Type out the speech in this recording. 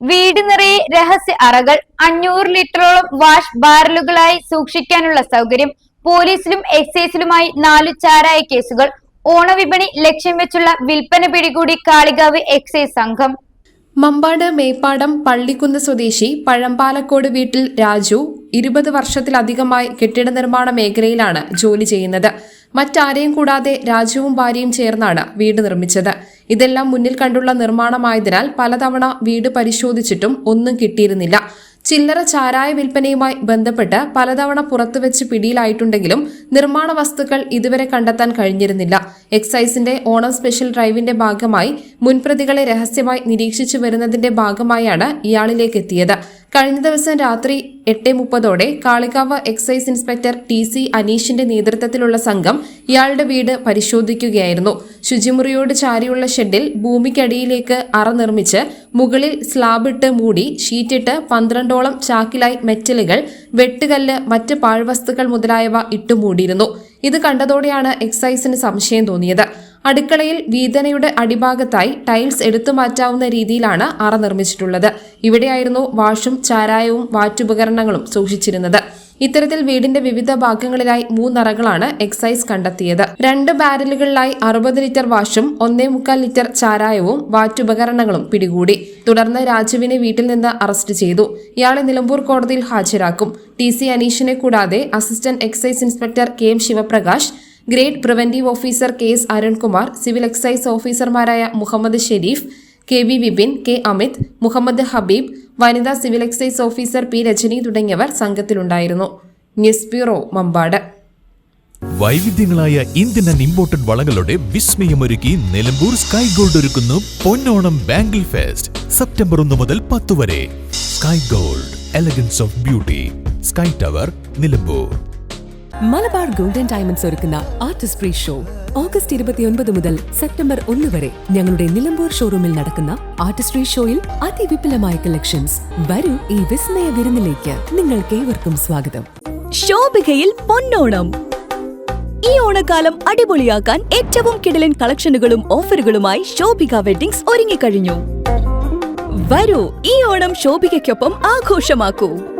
വീട് നിറയെ രഹസ്യ അറകൾ അഞ്ഞൂറ് ലിറ്ററോളം വാഷ് ബാരലുകളായി സൂക്ഷിക്കാനുള്ള സൗകര്യം പോലീസിലും എക്സൈസിലുമായി നാലു ചാരായ കേസുകൾ ഓണവിപണി ലക്ഷ്യം വെച്ചുള്ള വിൽപ്പന പിടികൂടി കാളികാവ് എക്സൈസ് സംഘം. മമ്പാട് മേപ്പാടം പള്ളിക്കുന്ന് സ്വദേശി പഴമ്പാലക്കോട് വീട്ടിൽ രാജു ഇരുപത് വർഷത്തിലധികമായി കെട്ടിട നിർമ്മാണ മേഖലയിലാണ് ജോലി ചെയ്യുന്നത്. മറ്റാരെയും കൂടാതെ രാജുവും ഭാര്യയും ചേർന്നാണ് വീട് നിർമ്മിച്ചത്. ഇതെല്ലാം മുന്നിൽ കണ്ടുള്ള നിർമ്മാണമായതിനാൽ പലതവണ വീട് പരിശോധിച്ചിട്ടും ഒന്നും കിട്ടിയിരുന്നില്ല. ചില്ലറ ചാരായ വിൽപ്പനയുമായി ബന്ധപ്പെട്ട് പലതവണ പുറത്തുവെച്ച് പിടിയിലായിട്ടുണ്ടെങ്കിലും നിർമ്മാണ വസ്തുക്കൾ ഇതുവരെ കണ്ടെത്താൻ കഴിഞ്ഞിരുന്നില്ല. എക്സൈസിന്റെ ഓണം സ്പെഷ്യൽ ഡ്രൈവിന്റെ ഭാഗമായി മുൻപ്രതികളെ രഹസ്യമായി നിരീക്ഷിച്ചു വരുന്നതിന്റെ ഭാഗമായാണ് ഇയാളിലേക്ക് എത്തിയത് കഴിഞ്ഞ ദിവസം രാത്രി എട്ട് മുപ്പതോടെ Kalikavu excise inspector T C അനീഷിന്റെ നേതൃത്വത്തിലുള്ള സംഘം ഇയാളുടെ വീട് പരിശോധിക്കുകയായിരുന്നു. ശുചിമുറിയോട് ചാരിയുള്ള ഷെഡിൽ ഭൂമിക്കടിയിലേക്ക് അറ നിർമ്മിച്ച് മുകളിൽ സ്ലാബിട്ട് മൂടി ഷീറ്റിട്ട് പന്ത്രണ്ടോളം ചാക്കിലായി മെറ്റലുകൾ വെട്ടുകല്ല് മറ്റ് പാഴ്വസ്തുക്കൾ മുതലായവ ഇട്ടുമൂടിയിരുന്നു ഇത് കണ്ടതോടെയാണ് എക്സൈസിന് സംശയം തോന്നിയത്. അടുക്കളയിൽ വീതനയുടെ അടിഭാഗത്തായി ടൈൽസ് എടുത്തു മാറ്റാവുന്ന രീതിയിലാണ് അറ നിർമ്മിച്ചിട്ടുള്ളത്. ഇവിടെയായിരുന്നു വാഷും ചാരായവും വാറ്റുപകരണങ്ങളും സൂക്ഷിച്ചിരുന്നത്. ഇത്തരത്തിൽ വീടിന്റെ വിവിധ ഭാഗങ്ങളിലായി മൂന്നറകളാണ് എക്സൈസ് കണ്ടെത്തിയത്. രണ്ട് ബാരലുകളിലായി അറുപത് ലിറ്റർ വാഷും ഒന്നേ മുക്കാൽ ലിറ്റർ ചാരായവും വാറ്റുപകരണങ്ങളും പിടികൂടി. തുടർന്ന് രാജുവിനെ വീട്ടിൽ നിന്ന് അറസ്റ്റ് ചെയ്തു. ഇയാളെ നിലമ്പൂർ കോടതിയിൽ ഹാജരാക്കും. ടി സി അനീഷിനെ കൂടാതെ assistant excise inspector K M Shivaprakash grade preventive officer K S Arunkumar civil excise ഓഫീസർമാരായ Muhammad Sharif K V Vipin K Amit Muhammad Habeeb വനിതാ civil excise officer P Rajani തുടങ്ങിയവർ സംഘത്തിലുണ്ടായിരുന്നു. News bureau Mampad. വൈവിധ്യങ്ങളായ Indian and imported വളകളുടെ വിസ്മയമൊരുക്കി Nilambur sky gold ഒരുക്കുന്നു Ponnonam bangle fest September ഒന്ന് മുതൽ പത്ത് വരെ. Sky gold elegance of beauty sky tower Nilambur. Malabar golden diamonds ഒരുക്കുന്ന ആർട്ടിസ്റ്റ് ഫ്രീ ഷോ. ഓഗസ്റ്റ് ഇരുപത്തിയൊൻപത് മുതൽ സെപ്റ്റംബർ ഒന്ന് വരെ ഞങ്ങളുടെ നിലമ്പൂർ ഷോറൂമിൽ നടക്കുന്ന ആർട്ടിസ്ട്രി ഷോയിൽ അതിവിപുലമായ കളക്ഷൻസ്. വരൂ ഈ വിസ്മയ വിരുന്നിലേക്ക്. നിങ്ങൾക്ക് ഏവർക്കും സ്വാഗതം. ശോഭികയിൽ പൊന്നോണം. ഈ ഓണക്കാലം അടിപൊളിയാക്കാൻ ഏറ്റവും കിടലൻ കളക്ഷനുകളും ഓഫറുകളുമായി ശോഭിക വെഡിങ്സ് ഒരുങ്ങിക്കഴിഞ്ഞു. വരൂ ഈ ഓണം ശോഭികയ്ക്കൊപ്പം ആഘോഷമാക്കൂ.